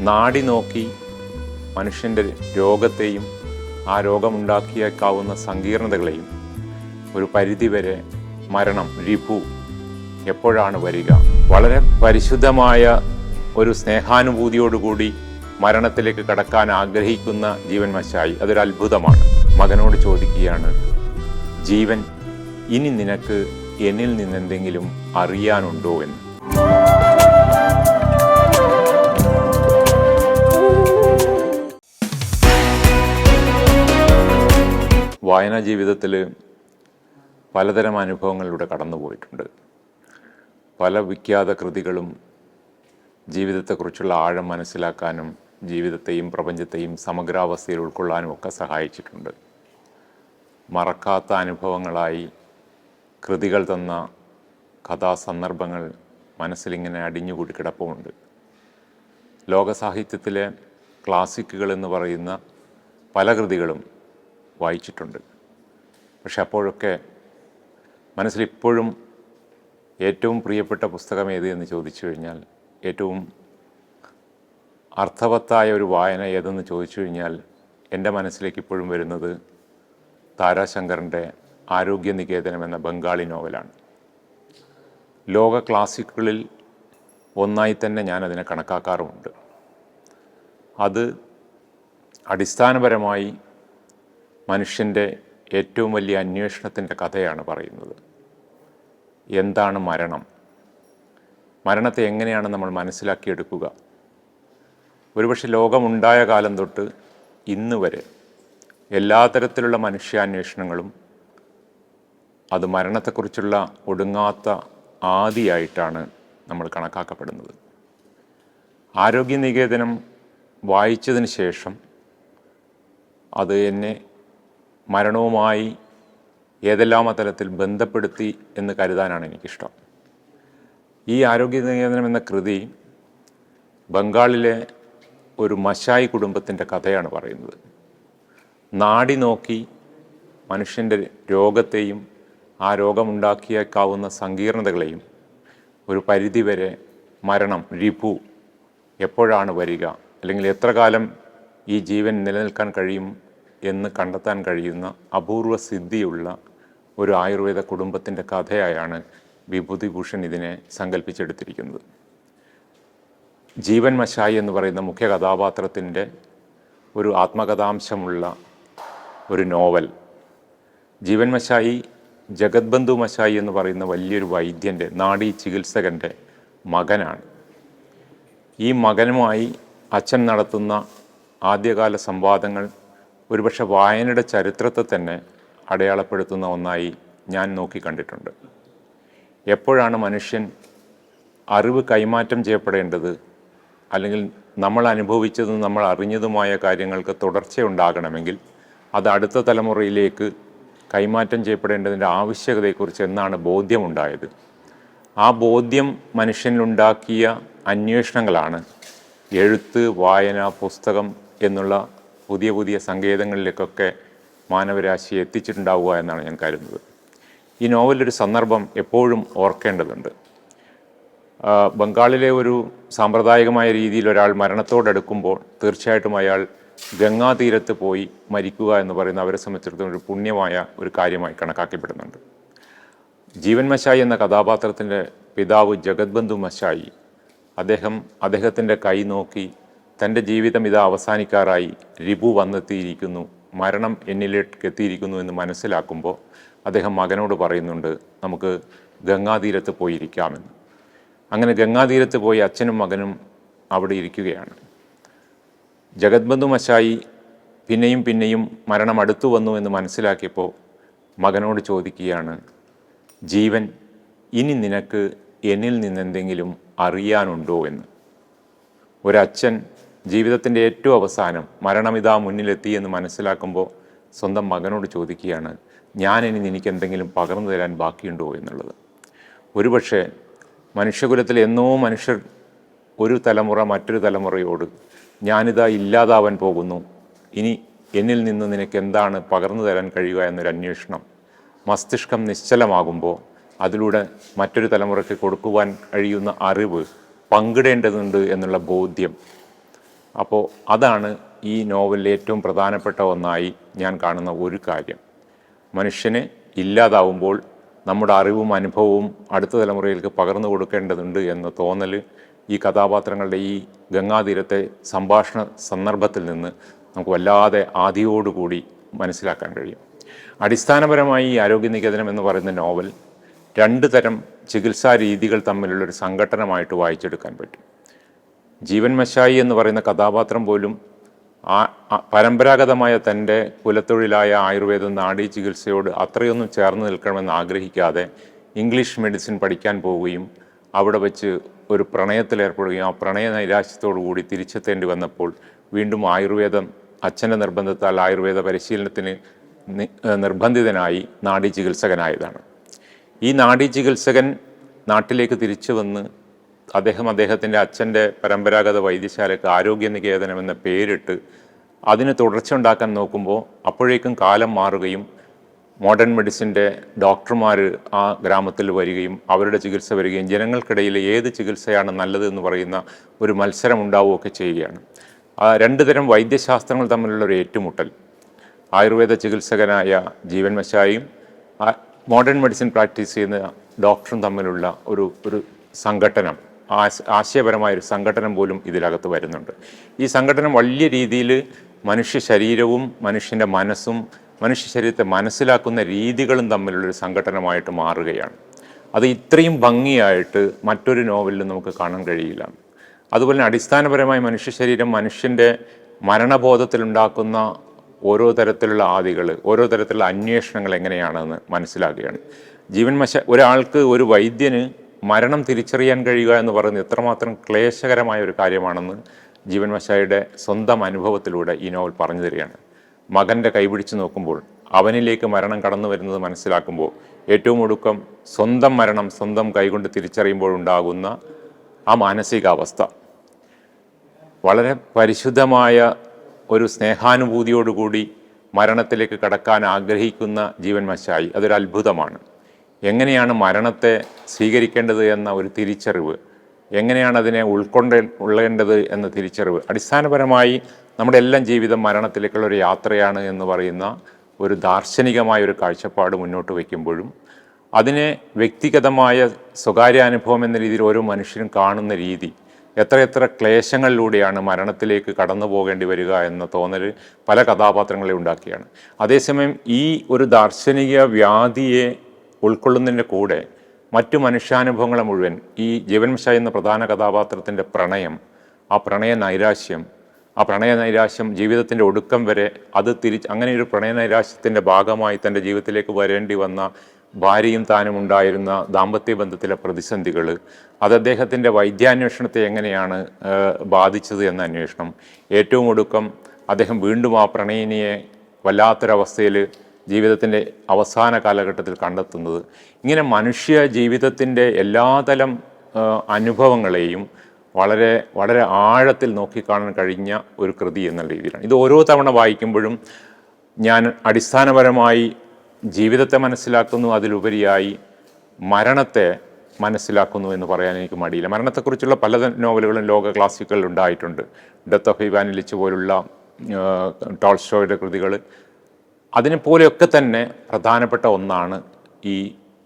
നാടി നോക്കി മനുഷ്യന്റെ രോഗത്തെയും ആ രോഗമുണ്ടാക്കിയേക്കാവുന്ന സങ്കീർണതകളെയും ഒരു പരിധിവരെ മരണം രിപു എപ്പോഴാണ് വരിക? വളരെ പരിശുദ്ധമായ ഒരു സ്നേഹാനുഭൂതിയോടുകൂടി മരണത്തിലേക്ക് കടക്കാൻ ആഗ്രഹിക്കുന്ന ജീവൻ മശായി അതൊരു അത്ഭുതമാണ്. മകനോട് ചോദിക്കുകയാണ് ജീവൻ ഇനി നിനക്ക് എന്നിൽ നിന്നെന്തെങ്കിലും അറിയാനുണ്ടോ? എന്ന്. വായനാ ജീവിതത്തിൽ പലതരം അനുഭവങ്ങളിലൂടെ കടന്നു പോയിട്ടുണ്ട് പല വിഖ്യാത കൃതികളും ജീവിതത്തെക്കുറിച്ചുള്ള ആഴം മനസ്സിലാക്കാനും ജീവിതത്തെയും പ്രപഞ്ചത്തെയും സമഗ്രാവസ്ഥയിൽ ഉൾക്കൊള്ളാനും ഒക്കെ സഹായിച്ചിട്ടുണ്ട്. മറക്കാത്ത അനുഭവങ്ങളായി കൃതികൾ തന്ന കഥാസന്ദർഭങ്ങൾ മനസ്സിലിങ്ങനെ അടിഞ്ഞുകൂടി കിടപ്പുമുണ്ട്. ലോകസാഹിത്യത്തിലെ ക്ലാസിക്കുകൾ എന്ന് പറയുന്ന പല കൃതികളും വായിച്ചിട്ടുണ്ട്. പക്ഷെ അപ്പോഴൊക്കെ മനസ്സിലിപ്പോഴും ഏറ്റവും പ്രിയപ്പെട്ട പുസ്തകം ഏത് എന്ന് ചോദിച്ചു കഴിഞ്ഞാൽ ഏറ്റവും അർത്ഥവത്തായ ഒരു വായന ഏതെന്ന് ചോദിച്ചു കഴിഞ്ഞാൽ എന്റെ മനസ്സിലേക്ക് ഇപ്പോഴും വരുന്നത് താരാശങ്കറിന്റെ ആരോഗ്യനികേതനം എന്ന ബംഗാളി നോവലാണ്. ലോക ക്ലാസിക്കുകളിൽ ഒന്നായി തന്നെ ഞാൻ അതിനെ കണക്കാക്കാറുമുണ്ട്. അത് അടിസ്ഥാനപരമായി മനുഷ്യന്റെ ഏറ്റവും വലിയ അന്വേഷണത്തിന്റെ കഥയാണ് പറയുന്നത്. എന്താണ് മരണം? മരണത്തെ എങ്ങനെയാണ് നമ്മൾ മനസ്സിലാക്കിയെടുക്കുക? ഒരുപക്ഷെ ലോകമുണ്ടായ കാലം തൊട്ട് ഇന്ന് വരെ എല്ലാ തരത്തിലുള്ള മനുഷ്യാന്വേഷണങ്ങളും അത് മരണത്തെക്കുറിച്ചുള്ള ഒടുങ്ങാത്ത ആദിയായിട്ടാണ് നമ്മൾ കണക്കാക്കപ്പെടുന്നത്. ആരോഗ്യനികേതനം വായിച്ചതിന് ശേഷം അത് എന്നെ മരണവുമായി ഏതെല്ലാം തലത്തിൽ ബന്ധപ്പെടുത്തി എന്ന് കരുതാനാണ് എനിക്കിഷ്ടം. ഈ ആരോഗ്യ ആരോഗ്യനികേതനം എന്ന കൃതി ബംഗാളിലെ ഒരു മശായി കുടുംബത്തിന്റെ കഥയാണ് പറയുന്നത്. നാടി നോക്കി മനുഷ്യന്റെ രോഗത്തെയും ആ രോഗമുണ്ടാക്കിയേക്കാവുന്ന സങ്കീർണതകളെയും ഒരു പരിധിവരെ മരണം രിപു എപ്പോഴാണ് വരിക അല്ലെങ്കിൽ എത്ര കാലം ഈ ജീവൻ നിലനിൽക്കാൻ കഴിയും എന്ന് കണ്ടെത്താൻ കഴിയുന്ന അപൂർവ സിദ്ധിയുള്ള ഒരു ആയുർവേദ കുടുംബത്തിന്റെ കഥയായാണ് വിഭൂതിഭൂഷൺ ഇതിനെ സങ്കല്പിച്ചെടുത്തിരിക്കുന്നത് ജീവൻ മശായി എന്ന് പറയുന്ന മുഖ്യ കഥാപാത്രത്തിന്റെ ഒരു ആത്മകഥാംശമുള്ള ഒരു നോവൽ. ജീവൻ മശായി ജഗത്ബന്ധു മശായി എന്ന് പറയുന്ന വലിയൊരു വൈദ്യന്റെ നാഡീ ചികിത്സകന്റെ മകനാണ്. ഈ മകനുമായി അച്ഛൻ നടത്തുന്ന ആദ്യകാല സംവാദങ്ങൾ ഒരുപക്ഷെ വായനയുടെ ചരിത്രത്തെ തന്നെ അടയാളപ്പെടുത്തുന്ന ഒന്നായി ഞാൻ നോക്കി കണ്ടിട്ടുണ്ട് എപ്പോഴാണ് മനുഷ്യൻ അറിവ് കൈമാറ്റം ചെയ്യപ്പെടേണ്ടത്? അല്ലെങ്കിൽ നമ്മൾ അനുഭവിച്ചതും നമ്മൾ അറിഞ്ഞതുമായ കാര്യങ്ങൾക്ക് തുടർച്ചയുണ്ടാകണമെങ്കിൽ അത് അടുത്ത തലമുറയിലേക്ക് കൈമാറ്റം ചെയ്യപ്പെടേണ്ടതിന്റെ ആവശ്യകതയെക്കുറിച്ച് എന്നാണ് ബോധ്യമുണ്ടായത്. ആ ബോധ്യം മനുഷ്യനിലുണ്ടാക്കിയ അന്വേഷണങ്ങളാണ് എഴുത്ത് വായന പുസ്തകം എന്നുള്ള പുതിയ പുതിയ സങ്കേതങ്ങളിലേക്കൊക്കെ മാനവരാശി എത്തിച്ചിട്ടുണ്ടാവുക എന്നാണ് ഞാൻ കരുതുന്നത്. ഈ നോവലൊരു സന്ദർഭം എപ്പോഴും ഓർക്കേണ്ടതുണ്ട്. ബംഗാളിലെ ഒരു സാമ്പ്രദായികമായ രീതിയിൽ ഒരാൾ മരണത്തോടടുക്കുമ്പോൾ തീർച്ചയായിട്ടും അയാൾ ഗംഗാതീരത്ത് പോയി മരിക്കുക എന്ന് പറയുന്ന അവരെ സംബന്ധിച്ചിടത്തോളം ഒരു പുണ്യമായ ഒരു കാര്യമായി കണക്കാക്കപ്പെടുന്നുണ്ട്. ജീവൻ മശായി എന്ന കഥാപാത്രത്തിന്റെ പിതാവ് ജഗത്ബന്ധു മശായി അദ്ദേഹം അദ്ദേഹത്തിന്റെ കൈ നോക്കി തന്റെ ജീവിതം ഇത് അവസാനിക്കാറായി രിപു വന്നെത്തിയിരിക്കുന്നു. മരണം എന്നിലേക്ക് എത്തിയിരിക്കുന്നു എന്ന് മനസ്സിലാക്കുമ്പോൾ അദ്ദേഹം മകനോട് പറയുന്നുണ്ട് നമുക്ക് ഗംഗാതീരത്ത് പോയിരിക്കാമെന്ന്. അങ്ങനെ ഗംഗാതീരത്ത് പോയി അച്ഛനും മകനും അവിടെ ഇരിക്കുകയാണ്. ജഗത്ബന്ധു മശായി പിന്നെയും പിന്നെയും മരണം അടുത്തു വന്നു എന്ന് മനസ്സിലാക്കിയപ്പോൾ മകനോട് ചോദിക്കുകയാണ് ജീവൻ ഇനി നിനക്ക് എന്നിൽ നിന്നെന്തെങ്കിലും അറിയാനുണ്ടോ എന്ന്? ഒരച്ഛൻ ജീവിതത്തിന്റെ ഏറ്റവും അവസാനം മരണമിതാ മുന്നിലെത്തി എന്ന് മനസ്സിലാക്കുമ്പോൾ സ്വന്തം മകനോട് ചോദിക്കുകയാണ് ഞാൻ ഇനി എനിക്ക് എന്തെങ്കിലും പകർന്നു തരാൻ ബാക്കിയുണ്ടോ? എന്നുള്ളത്. ഒരുപക്ഷെ മനുഷ്യകുലത്തിൽ എന്നോ മനുഷ്യർ ഒരു തലമുറ മറ്റൊരു തലമുറയോട് ഞാനിതാ ഇല്ലാതാവാൻ പോകുന്നു. ഇനി എന്നിൽ നിന്ന് നിനക്ക് എന്താണ് പകർന്നു തരാൻ കഴിയുക എന്നൊരു അന്വേഷണം മസ്തിഷ്കം നിശ്ചലമാകുമ്പോൾ അതിലൂടെ മറ്റൊരു തലമുറയ്ക്ക് കൊടുക്കുവാൻ കഴിയുന്ന അറിവ് പങ്കിടേണ്ടതുണ്ട് എന്നുള്ള ബോധ്യം അപ്പോൾ അതാണ് ഈ നോവലിലെ ഏറ്റവും പ്രധാനപ്പെട്ട ഒന്നായി ഞാൻ കാണുന്ന ഒരു കാര്യം. മനുഷ്യന് ഇല്ലാതാവുമ്പോൾ നമ്മുടെ അറിവും അനുഭവവും അടുത്ത തലമുറയിലേക്ക് പകർന്നു കൊടുക്കേണ്ടതുണ്ട് എന്ന തോന്നൽ ഈ കഥാപാത്രങ്ങളുടെ ഈ ഗംഗാതീരത്തെ സംഭാഷണ സന്ദർഭത്തിൽ നിന്ന് നമുക്ക് വല്ലാതെ ആദിയോടുകൂടി മനസ്സിലാക്കാൻ കഴിയും. അടിസ്ഥാനപരമായി ഈ ആരോഗ്യനികേതനം എന്ന് പറയുന്ന നോവൽ രണ്ട് തരം ചികിത്സാ രീതികൾ തമ്മിലുള്ളൊരു സംഘട്ടനമായിട്ട് വായിച്ചെടുക്കാൻ പറ്റും. ജീവൻ മശായി എന്ന് പറയുന്ന കഥാപാത്രം പോലും പരമ്പരാഗതമായ തന്റെ കുലത്തൊഴിലായ ആയുർവേദ നാഡീ ചികിത്സയോട് അത്രയൊന്നും ചേർന്ന് നിൽക്കണമെന്ന് ആഗ്രഹിക്കാതെ ഇംഗ്ലീഷ് മെഡിസിൻ പഠിക്കാൻ പോവുകയും അവിടെ വെച്ച് ഒരു പ്രണയത്തിലേർപ്പെടുകയും ആ പ്രണയ നൈരാശ്യത്തോടു കൂടി തിരിച്ചെത്തേണ്ടി വന്നപ്പോൾ വീണ്ടും ആയുർവേദം അച്ഛന്റെ നിർബന്ധത്താൽ ആയുർവേദ പരിശീലനത്തിന് നിർബന്ധിതനായി നാഡീ ചികിത്സകനായതാണ്. ഈ നാഡീ ചികിത്സകൻ നാട്ടിലേക്ക് തിരിച്ചു വന്ന് അദ്ദേഹം അദ്ദേഹത്തിന്റെ അച്ഛന്റെ പരമ്പരാഗത വൈദ്യശാലയ്ക്ക് ആരോഗ്യ നികേതനം എന്ന പേരിട്ട് അതിന് തുടർച്ച ഉണ്ടാക്കാൻ നോക്കുമ്പോൾ അപ്പോഴേക്കും കാലം മാറുകയും മോഡേൺ മെഡിസിന്റെ ഡോക്ടർമാർ ആ ഗ്രാമത്തിൽ വരികയും അവരുടെ ചികിത്സ വരികയും ജനങ്ങൾക്കിടയിൽ ഏത് ചികിത്സയാണ് നല്ലത് എന്ന് പറയുന്ന ഒരു മത്സരം ഉണ്ടാവുകയൊക്കെ ചെയ്യുകയാണ് രണ്ട് തരം വൈദ്യശാസ്ത്രങ്ങൾ തമ്മിലുള്ള ഒരു ഏറ്റുമുട്ടൽ. ആയുർവേദ ചികിത്സകനായ ജീവൻ മശായും മോഡേൺ മെഡിസിൻ പ്രാക്ടീസ് ചെയ്യുന്ന ഡോക്ടറും തമ്മിലുള്ള ഒരു ഒരു സംഘട്ടനം. ആശ- ആശയപരമായ ഒരു സംഘടന പോലും ഇതിനകത്ത് വരുന്നുണ്ട്. ഈ സംഘടന വലിയ രീതിയിൽ മനുഷ്യ ശരീരവും മനുഷ്യന്റെ മനസ്സും മനുഷ്യ ശരീരത്തെ മനസ്സിലാക്കുന്ന രീതികളും തമ്മിലുള്ളൊരു സംഘടനമായിട്ട് മാറുകയാണ്. അത് ഇത്രയും ഭംഗിയായിട്ട് മറ്റൊരു നോവലിൽ നമുക്ക് കാണാൻ കഴിയില്ല. അതുപോലെ തന്നെ അടിസ്ഥാനപരമായി മനുഷ്യ ശരീരം മനുഷ്യന്റെ മരണബോധത്തിലുണ്ടാക്കുന്ന ഓരോ തരത്തിലുള്ള ആദികൾ ഓരോ തരത്തിലുള്ള അന്വേഷണങ്ങൾ എങ്ങനെയാണെന്ന് മനസ്സിലാക്കുകയാണ്. ജീവൻ മശ ഒരാൾക്ക് ഒരു വൈദ്യന് മരണം തിരിച്ചറിയാൻ കഴിയുക എന്ന് പറയുന്നത് എത്രമാത്രം ക്ലേശകരമായ ഒരു കാര്യമാണെന്ന് ജീവൻ മശായുടെ സ്വന്തം അനുഭവത്തിലൂടെ ഈ നോവൽ പറഞ്ഞു തരികയാണ്. മകന്റെ കൈപിടിച്ച് നോക്കുമ്പോൾ അവനിലേക്ക് മരണം കടന്നു വരുന്നത് മനസ്സിലാക്കുമ്പോൾ ഏറ്റവും ഒടുക്കം സ്വന്തം മരണം സ്വന്തം കൈകൊണ്ട് തിരിച്ചറിയുമ്പോഴുണ്ടാകുന്ന ആ മാനസികാവസ്ഥ. വളരെ പരിശുദ്ധമായ ഒരു സ്നേഹാനുഭൂതിയോടുകൂടി മരണത്തിലേക്ക് കടക്കാൻ ആഗ്രഹിക്കുന്ന ജീവൻ മശായി അതൊരു അത്ഭുതമാണ് എങ്ങനെയാണ് മരണത്തെ സ്വീകരിക്കേണ്ടത് എന്ന ഒരു തിരിച്ചറിവ്? എങ്ങനെയാണ് അതിനെ ഉൾക്കൊണ്ട് ഉള്ളേണ്ടത് എന്ന തിരിച്ചറിവ്? അടിസ്ഥാനപരമായി നമ്മുടെ എല്ലാം ജീവിതം മരണത്തിലേക്കുള്ള ഒരു യാത്രയാണ് എന്ന് പറയുന്ന ഒരു ദാർശനികമായ ഒരു കാഴ്ചപ്പാട് മുന്നോട്ട് വയ്ക്കുമ്പോഴും അതിനെ വ്യക്തിഗതമായ സ്വകാര്യ അനുഭവം എന്ന രീതിയിൽ ഓരോ മനുഷ്യനും കാണുന്ന രീതി എത്രയെത്ര ക്ലേശങ്ങളിലൂടെയാണ് മരണത്തിലേക്ക് കടന്നു പോകേണ്ടി വരിക എന്ന തോന്നൽ പല കഥാപാത്രങ്ങളെ ഉണ്ടാക്കിയാണ്. അതേസമയം ഈ ഒരു ദാർശനിക വ്യാധിയെ ഉൾക്കൊള്ളുന്നതിന്റെ കൂടെ മറ്റു മനുഷ്യാനുഭവങ്ങളെ മുഴുവൻ ഈ ജീവൻഷ എന്ന പ്രധാന കഥാപാത്രത്തിന്റെ പ്രണയം ആ പ്രണയ നൈരാശ്യം ആ പ്രണയ നൈരാശ്യം ജീവിതത്തിന്റെ ഒടുക്കം വരെ അത് തിരിച്ച് അങ്ങനെ ഒരു പ്രണയ നൈരാശ്യത്തിന്റെ ഭാഗമായി തന്റെ ജീവിതത്തിലേക്ക് വരേണ്ടി വന്ന ഭാര്യയും താനും ഉണ്ടായിരുന്ന ദാമ്പത്യ ബന്ധത്തിലെ പ്രതിസന്ധികൾ അത് അദ്ദേഹത്തിന്റെ വൈദ്യാന്വേഷണത്തെ എങ്ങനെയാണ് ബാധിച്ചത് എന്ന അന്വേഷണം ഏറ്റവും ഒടുക്കം അദ്ദേഹം വീണ്ടും ആ പ്രണയിനിയെ വല്ലാത്തൊരവസ്ഥയിൽ ജീവിതത്തിന്റെ അവസാന കാലഘട്ടത്തിൽ കണ്ടെത്തുന്നത്. ഇങ്ങനെ മനുഷ്യ ജീവിതത്തിന്റെ എല്ലാതരം തലം അനുഭവങ്ങളെയും വളരെ വളരെ ആഴത്തിൽ നോക്കിക്കാണാൻ കഴിഞ്ഞ ഒരു കൃതി എന്ന രീതിയിലാണ്. ഇത് ഓരോ തവണ വായിക്കുമ്പോഴും ഞാൻ അടിസ്ഥാനപരമായി ജീവിതത്തെ മനസ്സിലാക്കുന്നു അതിലുപരിയായി മരണത്തെ മനസ്സിലാക്കുന്നു എന്ന് പറയാൻ എനിക്ക് മടിയില്ല. മരണത്തെക്കുറിച്ചുള്ള പല നോവലുകളും ലോക ക്ലാസിക്കുകളിൽ ഉണ്ടായിട്ടുണ്ട്. ഡെത്ത് ഓഫ് ഇവാനിലിച്ച് പോലുള്ള ടോൾസ്റ്റോയുടെ കൃതികൾ അതിനെപ്പോലെയൊക്കെ തന്നെ പ്രധാനപ്പെട്ട ഒന്നാണ് ഈ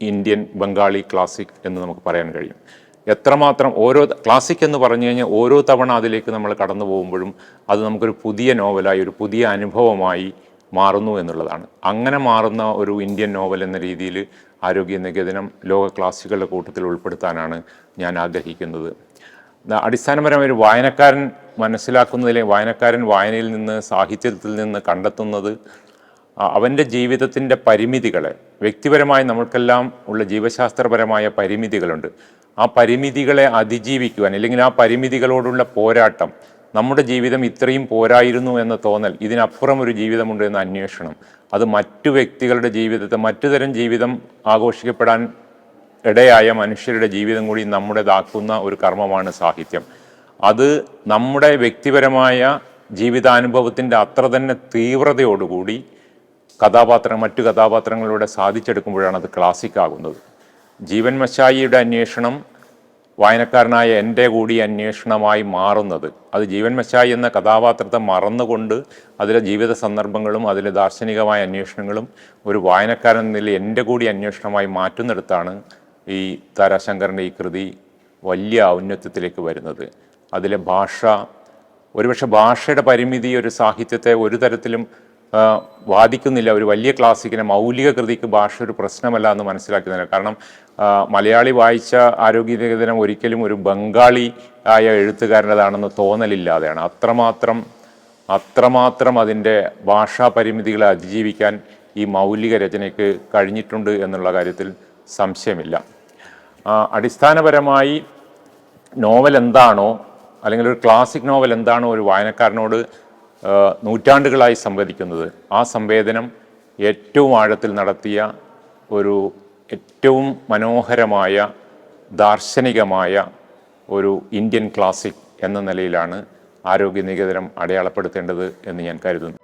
ഇന്ത്യൻ ബംഗാളി ക്ലാസിക് എന്ന് നമുക്ക് പറയാൻ കഴിയും. എത്രമാത്രം ഓരോ ക്ലാസിക് എന്ന് പറഞ്ഞു കഴിഞ്ഞാൽ ഓരോ തവണ അതിലേക്ക് നമ്മൾ കടന്നു പോകുമ്പോഴും അത് നമുക്കൊരു പുതിയ നോവലായി ഒരു പുതിയ അനുഭവമായി മാറുന്നു എന്നുള്ളതാണ്. അങ്ങനെ മാറുന്ന ഒരു ഇന്ത്യൻ നോവൽ എന്ന രീതിയിൽ ആരോഗ്യ നികേതനം ലോക ക്ലാസിക്കുകളുടെ കൂട്ടത്തിൽ ഉൾപ്പെടുത്താനാണ് ഞാൻ ആഗ്രഹിക്കുന്നത്. അടിസ്ഥാനപരമായി ഒരു വായനക്കാരൻ മനസ്സിലാക്കുന്നതിലെ വായനക്കാരൻ വായനയിൽ നിന്ന് സാഹിത്യത്തിൽ നിന്ന് കണ്ടെത്തുന്നത് അവന്റെ ജീവിതത്തിന്റെ പരിമിതികളെ വ്യക്തിപരമായി നമ്മൾക്കെല്ലാം ഉള്ള ജീവശാസ്ത്രപരമായ പരിമിതികളുണ്ട്. ആ പരിമിതികളെ അതിജീവിക്കുവാൻ അല്ലെങ്കിൽ ആ പരിമിതികളോടുള്ള പോരാട്ടം നമ്മുടെ ജീവിതം ഇത്രയും പോരായിരുന്നു എന്ന തോന്നൽ ഇതിനപ്പുറം ഒരു ജീവിതമുണ്ട് എന്ന അന്വേഷണം അത് മറ്റു വ്യക്തികളുടെ ജീവിതത്തെ മറ്റു തരം ജീവിതം ആഘോഷിക്കപ്പെടാൻ ഇടയായ മനുഷ്യരുടെ ജീവിതം കൂടി നമ്മുടേതാക്കുന്ന ഒരു കർമ്മമാണ് സാഹിത്യം. അത് നമ്മുടെ വ്യക്തിപരമായ ജീവിതാനുഭവത്തിന്റെ അത്ര തന്നെ തീവ്രതയോടുകൂടി കഥാപാത്രം മറ്റു കഥാപാത്രങ്ങളിലൂടെ സാധിച്ചെടുക്കുമ്പോഴാണ് അത് ക്ലാസിക് ആകുന്നത്. ജീവൻ മശായിയുടെ അന്വേഷണം വായനക്കാരനായ എന്റെ കൂടി അന്വേഷണമായി മാറുന്നത്. അത് ജീവൻ മശായി എന്ന കഥാപാത്രത്തെ മറന്നുകൊണ്ട് അതിലെ ജീവിത സന്ദർഭങ്ങളും അതിലെ ദാർശനികമായ അന്വേഷണങ്ങളും ഒരു വായനക്കാരൻ നിലയിൽ എന്റെ കൂടി അന്വേഷണമായി മാറ്റുന്നിടത്താണ് ഈ താരാശങ്കറിന്റെ ഈ കൃതി വലിയ ഔന്നത്യത്തിലേക്ക് വരുന്നത്. അതിലെ ഭാഷ ഒരുപക്ഷെ ഭാഷയുടെ പരിമിതി ഒരു സാഹിത്യത്തെ ഒരു തരത്തിലും ആ, ബാധിക്കുന്നില്ല ഒരു വലിയ ക്ലാസിക്കിനെ മൗലിക കൃതിക്ക് ഭാഷ ഒരു പ്രശ്നമല്ല എന്ന് മനസ്സിലാക്കുന്നില്ല കാരണം മലയാളി വായിച്ച ആരോഗ്യനികേതനം ഒരിക്കലും ഒരു ബംഗാളി ആയ എഴുത്തുകാരന്റെതാണെന്ന് തോന്നലില്ലാതെയാണ്. അത്രമാത്രം അത്രമാത്രം അതിന്റെ ഭാഷാ പരിമിതികളെ അതിജീവിക്കാൻ ഈ മൗലിക രചനയ്ക്ക് കഴിഞ്ഞിട്ടുണ്ട് എന്നുള്ള കാര്യത്തിൽ സംശയമില്ല. അടിസ്ഥാനപരമായി നോവൽ എന്താണോ അല്ലെങ്കിൽ ഒരു ക്ലാസിക് നോവൽ എന്താണോ ഒരു വായനക്കാരനോട് നൂറ്റാണ്ടുകളായി സംവദിക്കുന്നത്. ആ സംവേദനം ഏറ്റവും ആഴത്തിൽ നടത്തിയ ഒരു ഏറ്റവും മനോഹരമായ ദാർശനികമായ ഒരു ഇന്ത്യൻ ക്ലാസിക് എന്ന നിലയിലാണ് ആരോഗ്യ നികേതനം അടയാളപ്പെടുത്തേണ്ടത് എന്ന് ഞാൻ കരുതുന്നു.